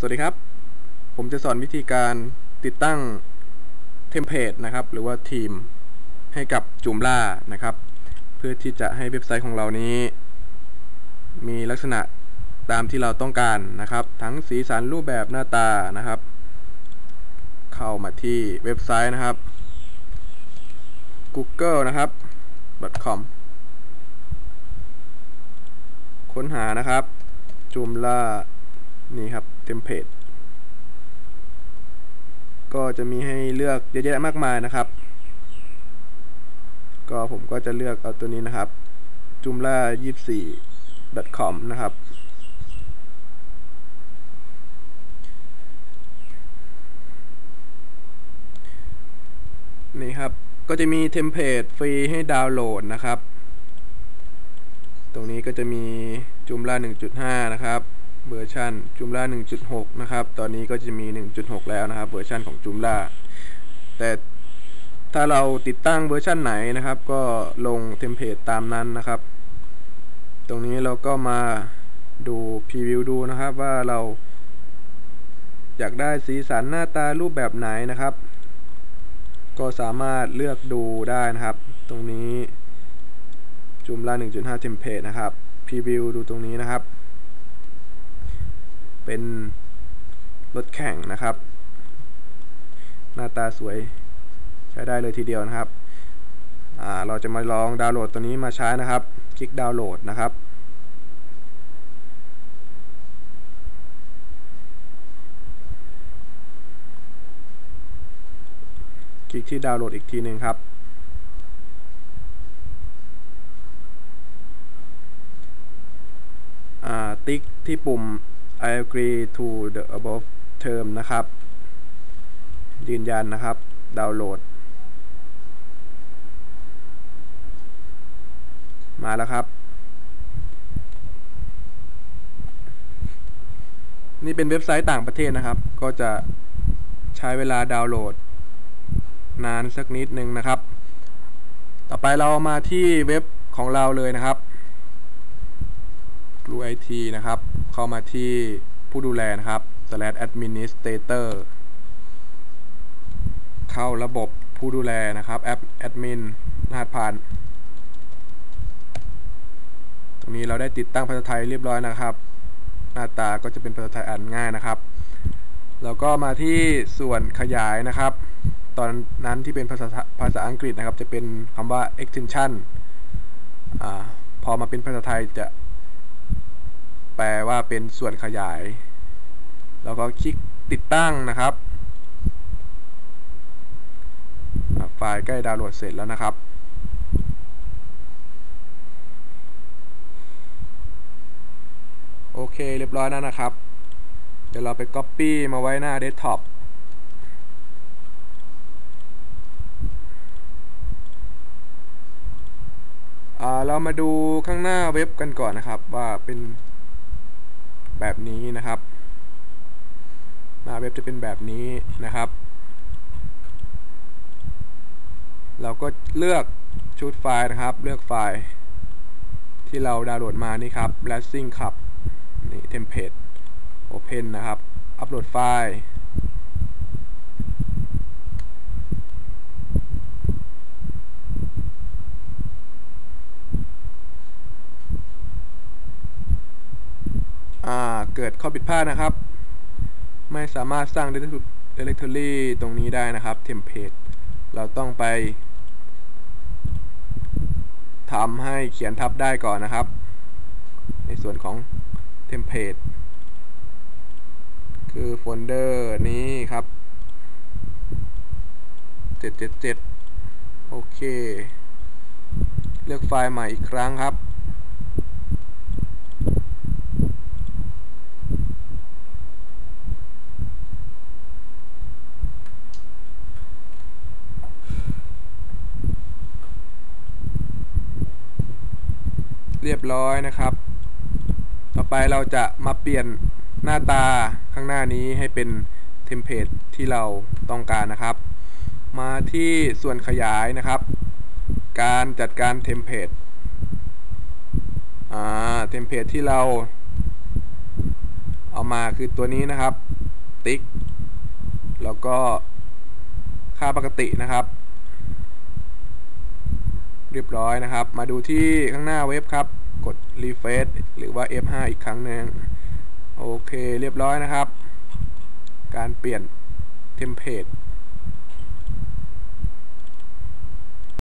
สวัสดีครับ ผมจะสอนวิธีการติดตั้งเทมเพลตนะครับ หรือว่าทีมให้กับจูมล่านะครับ เพื่อที่จะให้เว็บไซต์ของเรานี้ มีลักษณะตามที่เราต้องการนะครับ ทั้งสีสันรูปแบบหน้าตานะครับ เข้ามาที่เว็บไซต์นะครับ google นะครับ .com ค้นหานะครับจูมล่า เทมเพลตก็จะมีให้เลือกเยอะแยะมากมายนะครับ ก็ผมก็จะเลือกเอาตัวนี้นะครับ j u m l a 24 com นะครับ นี่ครับ ก็จะมีเทมเพลตฟรีให้ดาวน์โหลดนะครับ ตรงนี้ก็จะมีจุมล่า1.5 นะครับ เวอร์ชันจุมล่า1.6 นะครับ ตอนนี้ก็จะมี 1.6 แล้วนะครับ เวอร์ชันของจุมล่าแต่ถ้าเราติดตั้งเวอร์ชันไหนนะครับ ก็ลงเทมเพลตตามนั้นนะครับ ตรงนี้เราก็มาดูพรีวิวดูนะครับว่าเราอยากได้สีสันหน้าตารูปแบบไหนนะครับ ก็สามารถเลือกดูได้นะครับ ตรงนี้จุมล่า1.5 เทมเพลตนะครับพรีวิวดูตรงนี้นะครับ เป็นรถแข่งนะครับ หน้าตาสวยใช้ได้เลยทีเดียวนะครับ เราจะมาลองดาวน์โหลดตัวนี้มาใช้นะครับ คลิกดาวน์โหลดนะครับคลิกที่ดาวน์โหลดอีกทีหนึ่งครับ ติ๊กที่ปุ่ม I agree to the above term นะครับ ยืนยันนะครับ ดาวน์โหลด มาแล้วครับ นี่เป็นเว็บไซต์ต่างประเทศนะครับ ก็จะใช้เวลาดาวน์โหลด นานสักนิดนึงนะครับ ต่อไปเรามาที่เว็บของเราเลยนะครับ UIT นะครับ เข้ามาที่ผู้ดูแลนะครับ slash administrator เข้าระบบผู้ดูแลนะครับแอป admin รหัสผ่าน ตรงนี้เราได้ติดตั้งภาษาไทยเรียบร้อยนะครับ หน้าตาก็จะเป็นภาษาไทยอ่านง่ายนะครับ แล้วก็มาที่ส่วนขยายนะครับ ตอนนั้นที่เป็นภาษาภาษาอังกฤษนะครับ จะเป็นคำว่า extension อพอมาเป็นภาษาไทยจะ แปลว่าเป็นส่วนขยาย แล้วก็คลิกติดตั้งนะครับ ไฟล์ใกล้ดาวน์โหลดเสร็จแล้วนะครับ โอเคเรียบร้อยแล้วนะครับ เดี๋ยวเราไป Copy มาไว้หน้าเดสก์ท็อปเรามาดูข้างหน้าเว็บกันก่อนนะครับว่าเป็น แบบนี้นะครับ หน้าเว็บจะเป็นแบบนี้นะครับ เราก็เลือกชุดไฟล์นะครับ เลือกไฟล์ ที่เราดาวน์โหลดมานี่ครับ Blessing ครับนี่เทมเพลต open นะครับ อัปโหลดไฟล์ เกิดข้อผิดพลาดนะครับ ไม่สามารถสร้าง directory ตรงนี้ได้นะครับ template เราต้องไปทำให้เขียนทับได้ก่อนนะครับ ในส่วนของ template คือโฟลเดอร์นี้ครับ 777 โอเค เลือกไฟล์ใหม่อีกครั้งครับ เรียบร้อยนะครับ ต่อไปเราจะมาเปลี่ยนหน้าตาข้างหน้านี้ให้เป็นเทมเพลตที่เราต้องการนะครับ มาที่ส่วนขยายนะครับ การจัดการเทมเพลตอ่าเทมเพลตที่เราเอามาคือตัวนี้นะครับ ติ๊ก แล้วก็ค่าปกตินะครับ เรียบร้อยนะครับ มาดูที่ข้างหน้าเว็บครับ กด refresh หรือว่า F5 อีกครั้งหนึ่งโอเคเรียบร้อยนะครับ การเปลี่ยนเทมเพลต